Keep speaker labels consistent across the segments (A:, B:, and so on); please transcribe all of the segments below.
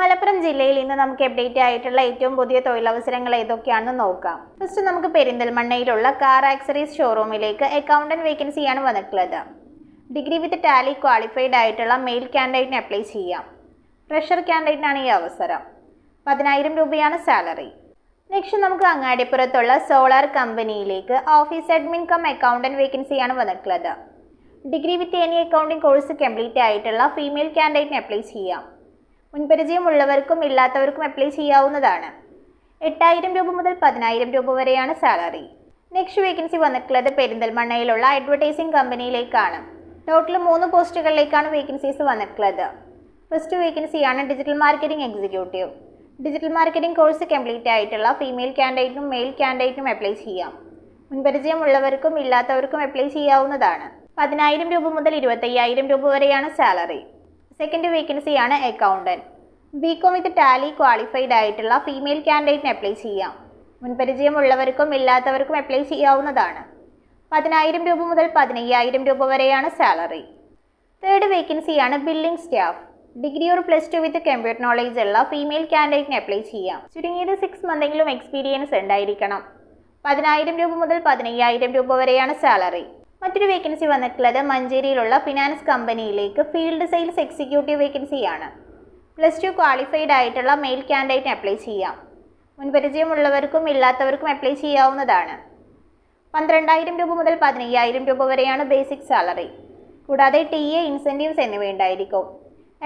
A: മലപ്പുറം ജില്ലയിൽ ഇന്ന് നമുക്ക് അപ്ഡേറ്റ് ആയിട്ടുള്ള ഏറ്റവും പുതിയ തൊഴിലവസരങ്ങൾ ഏതൊക്കെയാണെന്ന് നോക്കാം. ഫസ്റ്റ് നമുക്ക് പെരിന്തൽമണ്ണയിലുള്ള കാർ ആക്സറീസ് ഷോറൂമിലേക്ക് അക്കൗണ്ടന്റ് വേക്കൻസിയാണ് വന്നിട്ടുള്ളത്. ഡിഗ്രി വിത്ത് ടാലി ക്വാളിഫൈഡ് ആയിട്ടുള്ള മെയിൽ കാൻഡിഡേറ്റിന് അപ്ലൈ ചെയ്യാം. ഫ്രഷർ കാൻഡിഡേറ്റിനാണ് ഈ അവസരം. പതിനായിരം രൂപയാണ് സാലറി നെക്സ്റ്റ് നമുക്ക് അങ്ങാടിപ്പുറത്തുള്ള സോളാർ കമ്പനിയിലേക്ക് ഓഫീസ് അഡ്മിൻ കം അക്കൗണ്ടന്റ് വേക്കൻസിയാണ് വന്നിട്ടുള്ളത്. Degree with any accounting course complete ആയിട്ടുള്ള ഫീമെയിൽ കാൻഡിഡേറ്റിന് അപ്ലൈ ചെയ്യാം. മുൻപരിചയമുള്ളവർക്കും ഇല്ലാത്തവർക്കും അപ്ലൈ ചെയ്യാവുന്നതാണ്. എട്ടായിരം രൂപ മുതൽ പതിനായിരം രൂപ വരെയാണ് സാലറി നെക്സ്റ്റ് വേക്കൻസി വന്നിട്ടുള്ളത് പെരിന്തൽമണ്ണയിലുള്ള അഡ്വർടൈസിംഗ് കമ്പനിയിലേക്കാണ് ടോട്ടൽ മൂന്ന് പോസ്റ്റുകളിലേക്കാണ് വേക്കൻസീസ് വന്നിട്ടുള്ളത്. ഫസ്റ്റ് വേക്കൻസിയാണ് digital marketing executive digital marketing course complete ആയിട്ടുള്ള ഫീമെയിൽ കാൻഡിഡേറ്റിനും മെയിൽ കാൻഡിഡേറ്റിനും അപ്ലൈ ചെയ്യാം. മുൻപരിചയമുള്ളവർക്കും ഇല്ലാത്തവർക്കും അപ്ലൈ ചെയ്യാവുന്നതാണ്. പതിനായിരം രൂപ മുതൽ ഇരുപത്തയ്യായിരം രൂപ വരെയാണ് സാലറി സെക്കൻഡ് വേക്കൻസിയാണ് accountant B com with Tally qualified ആയിട്ടുള്ള ഫീമെയിൽ കാൻഡിഡേറ്റിന് അപ്ലൈ ചെയ്യാം. മുൻപരിചയമുള്ളവർക്കും ഇല്ലാത്തവർക്കും അപ്ലൈ ചെയ്യാവുന്നതാണ്. പതിനായിരം രൂപ മുതൽ പതിനയ്യായിരം രൂപ വരെയാണ് സാലറി തേർഡ് വേക്കൻസിയാണ് billing staff degree or plus two with computer knowledge ഉള്ള ഫീമെയിൽ കാൻഡിഡേറ്റിന് അപ്ലൈ ചെയ്യാം. ചുരുങ്ങിയത് സിക്സ് മന്തെങ്കിലും എക്സ്പീരിയൻസ് ഉണ്ടായിരിക്കണം. പതിനായിരം രൂപ മുതൽ പതിനയ്യായിരം രൂപ വരെയാണ് സാലറി മറ്റൊരു വേക്കൻസി വന്നിട്ടുള്ളത് മഞ്ചേരിയിലുള്ള ഫിനാൻസ് കമ്പനിയിലേക്ക് ഫീൽഡ് സെയിൽസ് എക്സിക്യൂട്ടീവ് വേക്കൻസിയാണ് പ്ലസ് ടു ക്വാളിഫൈഡ് ആയിട്ടുള്ള മെയിൽ ക്യാൻഡിഡേറ്റിന് അപ്ലൈ ചെയ്യാം. മുൻപരിചയമുള്ളവർക്കും ഇല്ലാത്തവർക്കും അപ്ലൈ ചെയ്യാവുന്നതാണ്. പന്ത്രണ്ടായിരം രൂപ മുതൽ പതിനയ്യായിരം രൂപ വരെയാണ് ബേസിക് സാലറി കൂടാതെ ടി എ ഇൻസെന്റീവ്സ് എന്നിവ ഉണ്ടായിരിക്കും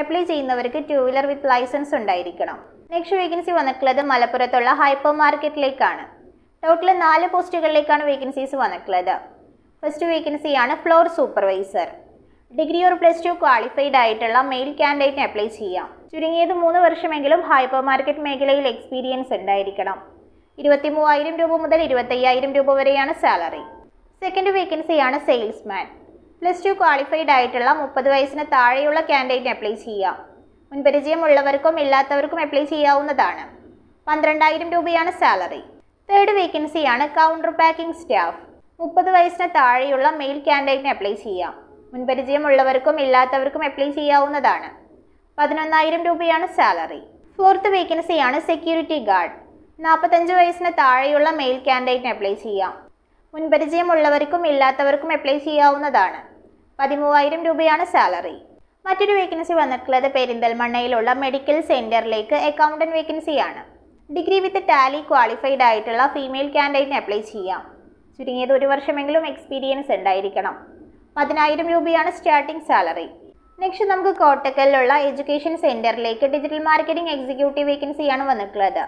A: അപ്ലൈ ചെയ്യുന്നവർക്ക് ടു വീലർ വിത്ത് ലൈസൻസ് ഉണ്ടായിരിക്കണം. നെക്സ്റ്റ് വേക്കൻസി വന്നിട്ടുള്ളത് മലപ്പുറത്തുള്ള ഹൈപ്പർ മാർക്കറ്റിലേക്കാണ് ടോട്ടൽ നാല് പോസ്റ്റുകളിലേക്കാണ് വേക്കൻസീസ് വന്നിട്ടുള്ളത്. ഫസ്റ്റ് വേക്കൻസിയാണ് floor supervisor degree or plus two qualified ആയിട്ടുള്ള മെയിൽ കാൻഡിഡേറ്റിന് അപ്ലൈ ചെയ്യാം. ചുരുങ്ങിയത് മൂന്ന് വർഷമെങ്കിലും ഹൈപ്പർ മാർക്കറ്റ് മേഖലയിൽ എക്സ്പീരിയൻസ് ഉണ്ടായിരിക്കണം. ഇരുപത്തി മൂവായിരം രൂപ മുതൽ ഇരുപത്തയ്യായിരം രൂപ വരെയാണ് സാലറി സെക്കൻഡ് വേക്കൻസിയാണ് സെയിൽസ്മാൻ പ്ലസ് ടു ക്വാളിഫൈഡ് ആയിട്ടുള്ള മുപ്പത് വയസ്സിന് താഴെയുള്ള കാൻഡിഡേറ്റിന് അപ്ലൈ ചെയ്യാം. മുൻപരിചയമുള്ളവർക്കും ഇല്ലാത്തവർക്കും അപ്ലൈ ചെയ്യാവുന്നതാണ്. പന്ത്രണ്ടായിരം രൂപയാണ് സാലറി തേർഡ് വേക്കൻസിയാണ് കൗണ്ടർ പാക്കിംഗ് സ്റ്റാഫ് മുപ്പത് വയസ്സിന് താഴെയുള്ള മെയിൽ ക്യാൻഡിഡേറ്റിന് അപ്ലൈ ചെയ്യാം. മുൻപരിചയമുള്ളവർക്കും ഇല്ലാത്തവർക്കും അപ്ലൈ ചെയ്യാവുന്നതാണ്. പതിനൊന്നായിരം രൂപയാണ് സാലറി ഫോർത്ത് വേക്കൻസിയാണ് സെക്യൂരിറ്റി ഗാർഡ് നാൽപ്പത്തഞ്ച് വയസ്സിന് താഴെയുള്ള മെയിൽ ക്യാൻഡിഡേറ്റിന് അപ്ലൈ ചെയ്യാം. മുൻപരിചയമുള്ളവർക്കും ഇല്ലാത്തവർക്കും അപ്ലൈ ചെയ്യാവുന്നതാണ്. പതിമൂവായിരം രൂപയാണ് സാലറി മറ്റൊരു വേക്കൻസി വന്നിട്ടുള്ളത് പെരിന്തൽമണ്ണയിലുള്ള മെഡിക്കൽ സെന്ററിലേക്ക് അക്കൗണ്ടന്റ് വേക്കൻസിയാണ് ഡിഗ്രി വിത്ത് ടാലി ക്വാളിഫൈഡ് ആയിട്ടുള്ള ഫീമെയിൽ ക്യാൻഡിഡേറ്റിന് അപ്ലൈ ചെയ്യാം. ചുരുങ്ങിയത് ഒരു വർഷമെങ്കിലും എക്സ്പീരിയൻസ് ഉണ്ടായിരിക്കണം. പതിനായിരം രൂപയാണ് സ്റ്റാർട്ടിംഗ് സാലറി നെക്സ്റ്റ് നമുക്ക് കോട്ടക്കലിലുള്ള എഡ്യൂക്കേഷൻ സെന്ററിലേക്ക് ഡിജിറ്റൽ മാർക്കറ്റിംഗ് എക്സിക്യൂട്ടീവ് വേക്കൻസിയാണ് വന്നിട്ടുള്ളത്.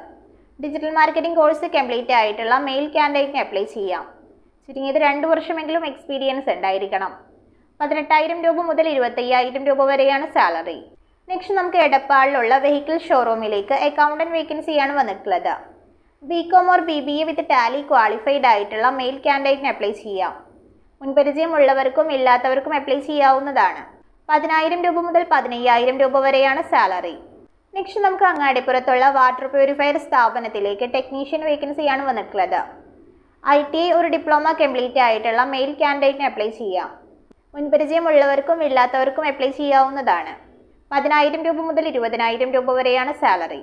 A: ഡിജിറ്റൽ മാർക്കറ്റിംഗ് കോഴ്സ് കംപ്ലീറ്റ് ആയിട്ടുള്ള മെയിൽ ക്യാൻഡേറ്റിന് അപ്ലൈ ചെയ്യാം. ചുരുങ്ങിയത് രണ്ട് വർഷമെങ്കിലും എക്സ്പീരിയൻസ് ഉണ്ടായിരിക്കണം. പതിനെട്ടായിരം രൂപ മുതൽ ഇരുപത്തയ്യായിരം രൂപ വരെയാണ് സാലറി നെക്സ്റ്റ് നമുക്ക് എടപ്പാളിലുള്ള വെഹിക്കിൾ ഷോറൂമിലേക്ക് അക്കൗണ്ടന്റ് വേക്കൻസിയാണ് വന്നിട്ടുള്ളത്. B com or B B A with Tally qualified ആയിട്ടുള്ള മെയിൽ കാൻഡിഡേറ്റിന് അപ്ലൈ ചെയ്യാം. മുൻപരിചയമുള്ളവർക്കും ഇല്ലാത്തവർക്കും അപ്ലൈ ചെയ്യാവുന്നതാണ്. പതിനായിരം രൂപ മുതൽ പതിനയ്യായിരം രൂപ വരെയാണ് സാലറി നെക്സ്റ്റ് നമുക്ക് അങ്ങാടിപ്പുറത്തുള്ള വാട്ടർ പ്യൂരിഫയർ സ്ഥാപനത്തിലേക്ക് ടെക്നീഷ്യൻ വേക്കൻസിയാണ് വന്നിട്ടുള്ളത്. ഐ ടി ഐ ഒരു ഡിപ്ലോമ കംപ്ലീറ്റ് ആയിട്ടുള്ള മെയിൽ കാൻഡിഡേറ്റിന് അപ്ലൈ ചെയ്യാം. മുൻപരിചയമുള്ളവർക്കും ഇല്ലാത്തവർക്കും അപ്ലൈ ചെയ്യാവുന്നതാണ്. പതിനായിരം രൂപ മുതൽ ഇരുപതിനായിരം രൂപ വരെയാണ് സാലറി